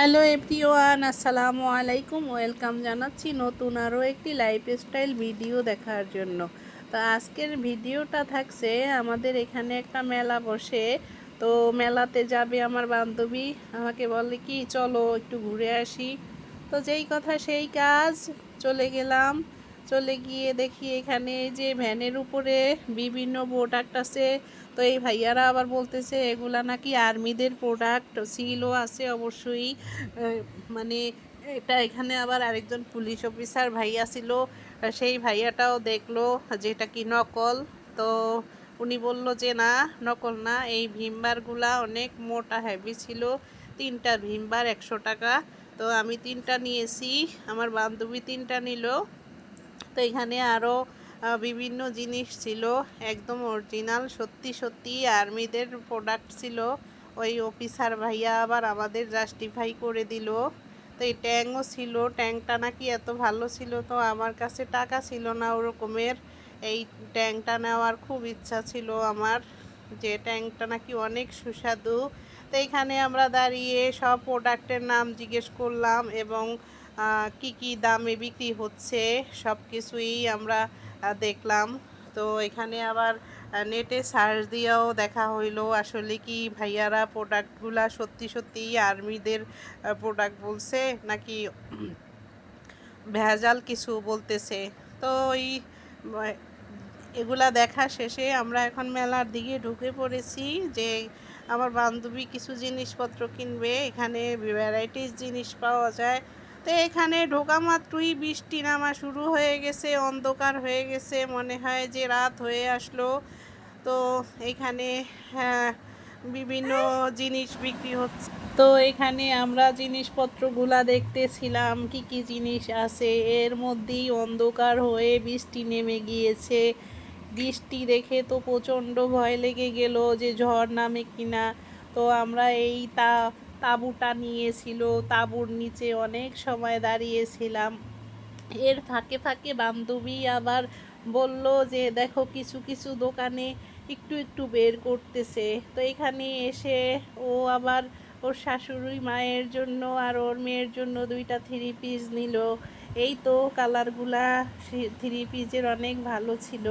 Hello everyone, আসসালামু আলাইকুম। Welcome জানাচ্ছি নতুন আরও একটি লাইফস্টাইল ভিডিও দেখার জন্য। তো আজকের ভিডিওটা থাকছে, আমাদের এখানে একটা মেলা বসে। তো মেলাতে যাবে আমার বান্ধবী, আমাকে বলে কি, চলো একটু ঘুরে আসি। তো যেই কথা সেই কাজ, চলে গেলাম। চলে গিয়ে দেখি এখানে যে ভ্যানের উপরে বিভিন্ন প্রোডাক্ট আছে। তো এই ভাইয়ারা আবার বলতেছে, এগুলা নাকি আর্মিদের প্রোডাক্ট সিলও আছে অবশ্যই। মানে এটা এখানে আবার আরেকজন পুলিশ অফিসার ভাইয়া ছিল সেই ভাইয়াটাও দেখল যে এটা কি নকল। তো উনি বলল যে, না, নকল না, এই ভীমবারগুলা অনেক মোটা হেভি ছিল, তিনটা ভীমবার একশো টাকা। তো আমি তিনটা নিয়েছি, আমার বান্ধবী তিনটা নিল। তো এখানে আরও বিভিন্ন জিনিস ছিল, একদম অরিজিনাল সত্যি সত্যি আর্মিদের প্রোডাক্ট ছিল। ওই অফিসার ভাইয়া আবার আমাদের জাস্টিফাই করে দিল। তো এই ট্যাংও ছিল ট্যাংটা নাকি এত ভালো ছিল তো আমার কাছে টাকা ছিল না ওরকমের। এই ট্যাংটা নেওয়ার খুব ইচ্ছা ছিল আমার, যে ট্যাংটা নাকি অনেক সুস্বাদু। তো এখানে আমরা দাঁড়িয়ে সব প্রোডাক্টের নাম জিজ্ঞেস করলাম এবং কি কি দামে বিক্রি হচ্ছে সব কিছুই আমরা দেখলাম। তো এখানে আবার নেটে সার্চ দিয়েও দেখা হইল আসলে কি ভাইয়ারা প্রোডাক্টগুলা সত্যি সত্যি আর্মিদের প্রোডাক্ট বলছে নাকি ভেজাল কিছু বলতেছে। তো ওই এগুলা দেখা শেষে আমরা এখন মেলার দিকে ঢুকে পড়েছি যে আমার বান্ধবী কিছু জিনিসপত্র কিনবে, এখানে ভ্যারাইটিস জিনিস পাওয়া যায়। তো এখানে ঢোকা মাত্রই বৃষ্টি নামা শুরু হয়ে গেছে অন্ধকার হয়ে গেছে মনে হয় যে রাত হয়ে আসলো। তো এখানে হ্যাঁ, বিভিন্ন জিনিস বিক্রি হচ্ছে। তো এখানে আমরা জিনিসপত্রগুলা দেখতেছিলাম কি কি জিনিস আছে। এর মধ্যেই অন্ধকার হয়ে বৃষ্টি নেমে গিয়েছে। বৃষ্টি দেখে তো প্রচণ্ড ভয় লেগে গেল যে ঝড় নামে কিনা। তো আমরা এই তা তাঁবুটা নিয়েছিল, তাঁবুর নিচে অনেক সময় দাঁড়িয়েছিলাম। এর ফাঁকে ফাঁকে বান্ধবী আবার বলল যে, দেখো কিছু কিছু দোকানে একটু একটু বের করতেছে। তো এখানে এসে ও আবার ওর শাশুড়ি মায়ের জন্য আর ওর মেয়ের জন্য দুইটা থ্রি পিস নিল। এই তো কালারগুলা থ্রি পিসের অনেক ভালো ছিল।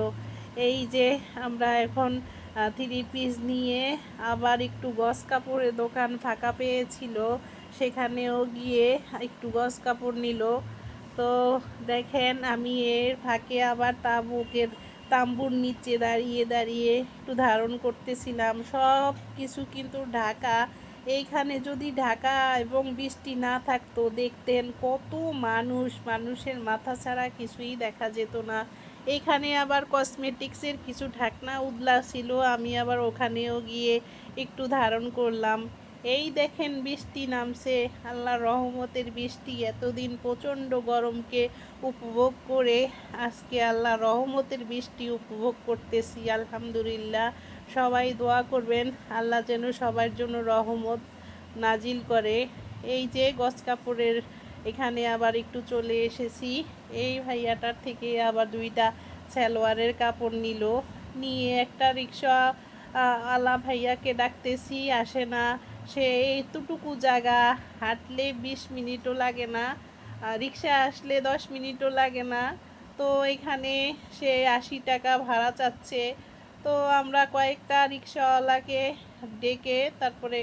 এই যে আমরা এখন থ্রি পিস নিয়ে আবার একটু গস কাপড়ের দোকান ফাঁকা পেয়েছিল। সেখানেও গিয়ে একটু গস কাপড় নিল। তো দেখেন, আমি এর ফাঁকে আবার তাবুকের তাম্বুর নিচে দাঁড়িয়ে দাঁড়িয়ে একটু ধারণ করতেছিলাম। সব কিছু কিন্তু ঢাকা। এইখানে যদি ঢাকা এবং বৃষ্টি না থাকতো, দেখতেন কত মানুষ। মানুষের মাথা ছাড়া কিছুই দেখা যেত না। এইখানে আবার কসমেটিক্সের কিছু ঢাকনা উদলা ছিল, আমি আবার ওখানেও গিয়ে একটু ধারণ করলাম। এই দেখেন বৃষ্টি নামছে, আল্লাহ রহমতের বৃষ্টি, এতদিন প্রচণ্ড গরমকে উপভোগ করে আজকে আল্লাহ রহমতের বৃষ্টি উপভোগ করতেছি, আলহামদুলিল্লাহ। সবাই দোয়া করবেন, আল্লাহ যেন সবার জন্য রহমত নাজিল করে। এই যে গছ কাপড়ের এখানে আবার একটু চলে এসেছি। এই ভাইয়াটার থেকে আবার দুইটা সালোয়ারের কাপড় নিল। নিয়ে একটা রিক্সা আলা ভাইয়াকে ডাকতেছি, আসে না। সে এতটুকু জায়গা, হাঁটলে বিশ মিনিটও লাগে না। রিক্সা আসলে দশ মিনিটও লাগে না। তো এখানে সে আশি টাকা ভাড়া চাচ্ছে। তো আমরা কয়েকটা রিক্সাওয়ালাকে ডেকে তারপরে